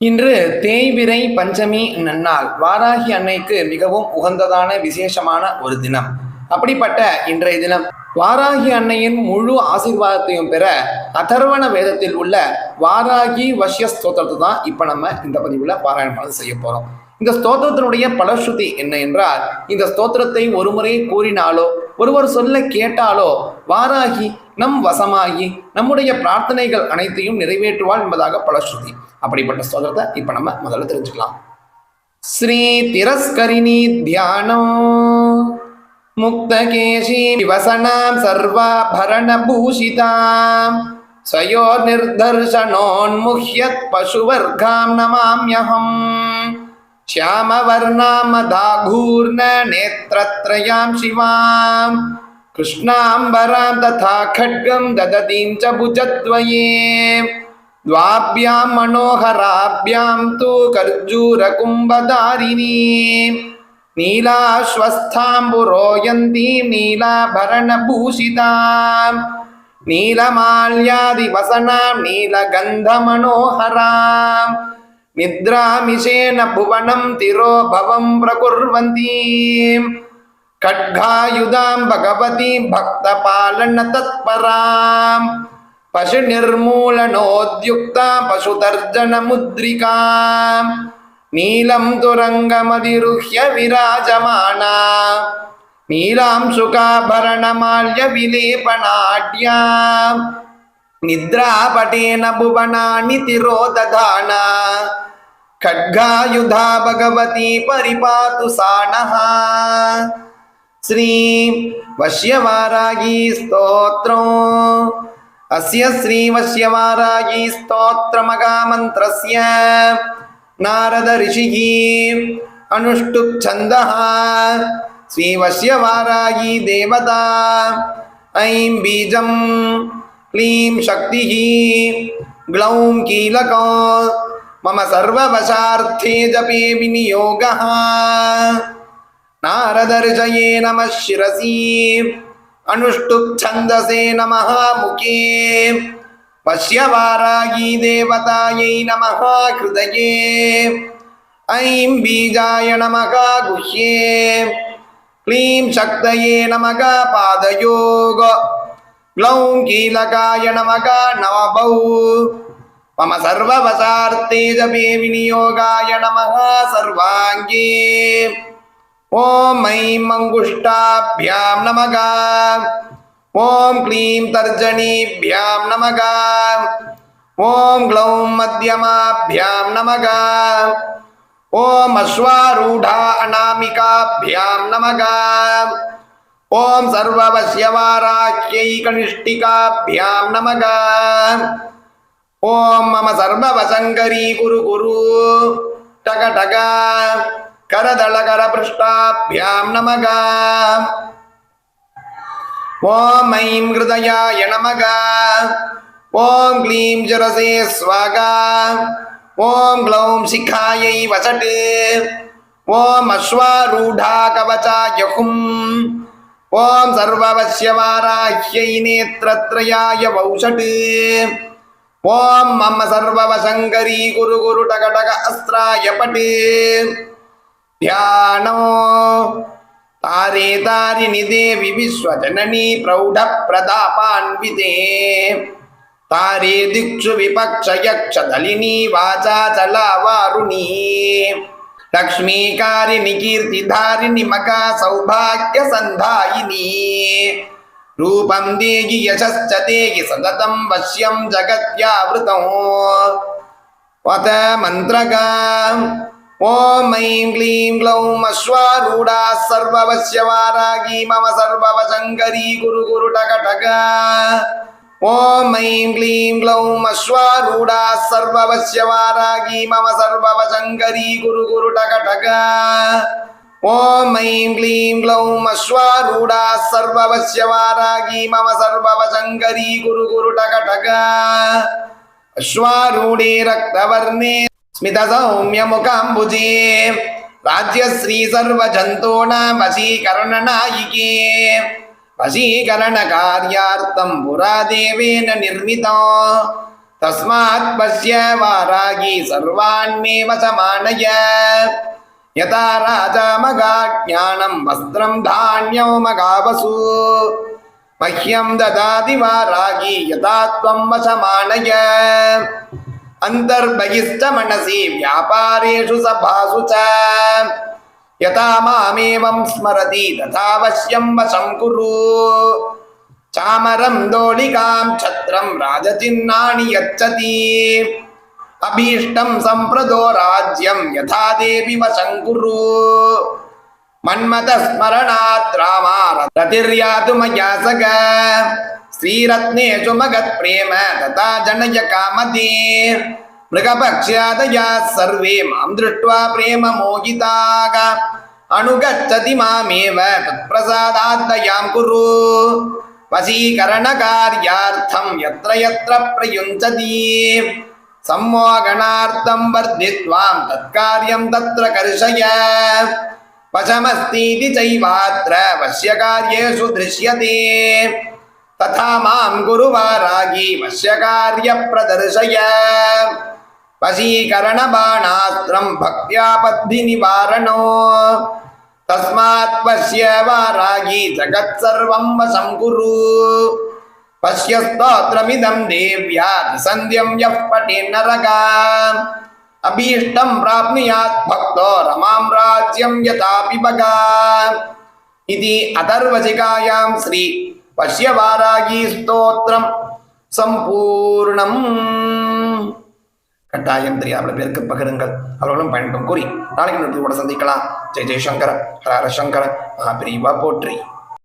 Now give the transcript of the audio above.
இன்று தேய்விரை பஞ்சமி நன்னாள். வாராகி அன்னைக்கு மிகவும் உகந்ததான விசேஷமான ஒரு தினம். அப்படிப்பட்ட இன்றைய தினம் வாராகி அன்னையின் முழு ஆசீர்வாதத்தையும் பெற அதர்வண வேதத்தில் உள்ள வாராகி வஷ்ய ஸ்தோத்திரத்தை தான் இப்போ நம்ம இந்த பதிவில் பாராயணமானது செய்ய போகிறோம் இந்த ஸ்தோத்திரத்தினுடைய பலஸ்ருதி என்ன என்றால் இந்த ஸ்தோத்திரத்தை ஒரு முறை கூறினாலோ ஒருவர் சொல்ல கேட்டாலோ வாராகி நம் வசமாகி நம்முடைய பிரார்த்தனைகள் அனைத்தையும் நிறைவேற்றுவாள் என்பதாக பலஸ்ருதி அப்படிப்பட்ட ஸ்தோத்திரத்தை இப்போ நம்ம முதல்ல தெரிஞ்சுக்கலாம் ஸ்ரீ திரஸ்கரிணி தியானம் முக்தகேஷி வசனாம் சர்வாபரணபூஷிதாம் ஸ்வயோர் நிர்தர்ஷனோன்முஹ்யத் பசுவர்காம் நமாம்யஹம் श्यामवर्णामदाघूर्न नेत्रत्रयां शिवां कृष्णाम्बरां तथा खड्गं ददतीं च भुजद्वये द्वाभ्यां मनोहराभ्यां तु कर्जूरकुम्भधारिणीं नीलाश्वस्थाम्बुरोयन्तीं नीलाभरणभूषितां नीलमाल्यादिवसनां नीलगन्धमनोहराम् निद्रामिषेण भुवनं तिरोभवं प्रकुर्वन्तीं खड्गायुधां भगवतीं भक्तपालनतत्परां पशुनिर्मूलनोद्युक्ता पशुतर्जनमुद्रिकां नीलं तुरङ्गमधिरुह्य विराजमाना नीलांशुकाभरणमाल्यविलेपनाट्याम् निद्रापटेन भुवनानि तिरोदधाना खड्गायुधा भगवती परिपातु सा नः श्री वश्यवारागी स्तोत्रम्। अस्य श्रीवश्यवारागी स्तोत्रमगामन्त्रस्य। नारद ऋषिः अनुष्टुप् छन्दः। श्रीवश्यवारागी देवता। ऐं बीजम् क्लीं शक्तिः। ग्लौं कीलको मम सर्ववशार्थे जपे विनियोगः। नारदर्शये नमः शिरसि अनुष्टुप्छन्दसे नमः मुखे पश्यवारागी देवतायै नमः हृदये ऐं बीजाय नमः गुह्ये क्लीं शक्तये नमः पादयोग ग्लौं कीलकाय नमः नवभौ मम सर्ववसार्थे जपे विनियोगाय नमः सर्वाङ्गे ॐ ऐं अङ्गुष्ठाभ्यां नमः। ॐ क्लीं तर्जनीभ्यां नमः। ॐ ग्लौं मध्यमाभ्यां नमः। ॐ अश्वारूढा अनामिकाभ्यां नमः। ॐ सर्ववश्यवाराख्यै कनिष्ठिकाभ्यां नमः। ॐ मम सर्ववशङ्करी कुरु कुरु टक टक करदलकरपृष्ठाभ्यां नमः ॐ ऐं हृदयाय नमः ॐ क्लीं जरसे स्वागा ॐ ग्लौं शिखायै वसट् ॐ अश्वारूढा कवचाय हुम् ॐ सर्ववश्यवाराह्यै नेत्रत्रयाय वौषट् ॐ मम सर्ववशङ्करी गुरु गुरु टकटक अस्त्राय पट् ध्यानो तारे तारिणि देवि विश्वजननी प्रौढप्रतापान्विते तारे दिक्षु विपक्षयक्षदलिनी वाचा चलावारुणी लक्ष्मीकारिणि कीर्तिधारिणि मका सौभाग्यसन्धायिनी रूपं देहि यशश्च देहि सततं वश्यं जगत्यावृतौ वत ಓಂ ಐಂ ಕ್ಲೀಂ ಗ್ಲೌಂ ಅಶ್ವಾರೂಢ ಸರ್ವವಶ್ಯವಾರಾಗಿ ಮಮ ಸರ್ವಶಂಕರಿ ಗುರು ಗುರು ಟಕ ಟಕ. ಓಂ ಐಂ ಕ್ಲೀಂ ಗ್ಲೌಂ ಅಶ್ವಾರೂಢ ಸರ್ವವಶ್ಯವಾರಾಗಿ ಮಮ ಸರ್ವಶಂಕರಿ ಗುರು ಗುರು ಟಕ ಟಕ. ಓಂ ಐಂ ಕ್ಲೀಂ ಗ್ಲೌಂ ಅಶ್ವಾರೂಢ ಸರ್ವವಶ್ಯವಾರಾಗಿ ಮಮ ಸರ್ವಶಂಕರಿ ಗುರು ಗುರು ಟಕ ಟಕ. ಅಶ್ವಾರೂಢೇ ರಕ್ತವರ್ಣೇ स्मितसौम्यमुखाम्बुजे राज्यश्री सर्वजन्तूनां वशीकरणनायिके वशीकरणकार्यार्थं पुरा देवेन निर्मिता तस्मात् पश्य वारागी सर्वाण्येव समानय यथा राजा मगाज्ञानं वस्त्रं धान्यौ मगावसु मह्यं ददाति वारागी यथा त्वं वशमानय अन्तर्बहिश्च मनसि व्यापारेषु सभासु च यथा मामेवं स्मरति तथा वश्यं वशं कुरु चामरं दोलिकां छत्रं राजचिह्नानि यच्छति अभीष्टं सम्प्रदो राज्यं यथा देवि वशं कुरु मन्मथस्मरणात् रामा रतिर्यातु मया सग श्रीरत्नेषु मगत्प्रेम तथा जनय कामति मृगपक्ष्यादयाः सर्वे माँ दृष्ट्वा प्रेममोहिताः अनुगच्छति मामेव तत्प्रसादात् दयां कुरु। वशीकरणकार्यार्थं यत्र यत्र वर्धित्वां तत्कार्यं तत्र कर्षय। वशमस्तीति चैवात्र, वश्यकार्येषु दृश्यते। ததா மாம் குருவாராகி வசிய காரிய பிரதர்சய வசீகரண பாணாஸ்திரம் பக்தியா பத்தி நிவாரணோ தஸ்மாத் பசிய வாராகி ஜகத் சர்வம் வசம் குரு பசிய ஸ்தோத்திரமிதம் தேவ்யா சந்தியம் யப் பட்டே நரகா அபீஷ்டம் பிராப்னுயாத் பக்தோ ரமாம் ராஜ்யம் யதாபி இது அதர்வசிகாயாம் ஸ்ரீ பஷ்ய வாராகி ஸ்தோத்திரம் சம்பூர்ணம் கட்டாயம் தெரியாமல் பேருக்கு பகிருங்கள். அவர்களும் பயன்படும். கூறி நாளைக்கு நிறுத்தி கூட சந்திக்கலாம். ஜெய் ஜெய்சங்கர ஹரஹர சங்கர மகாபிரிவா போற்றி.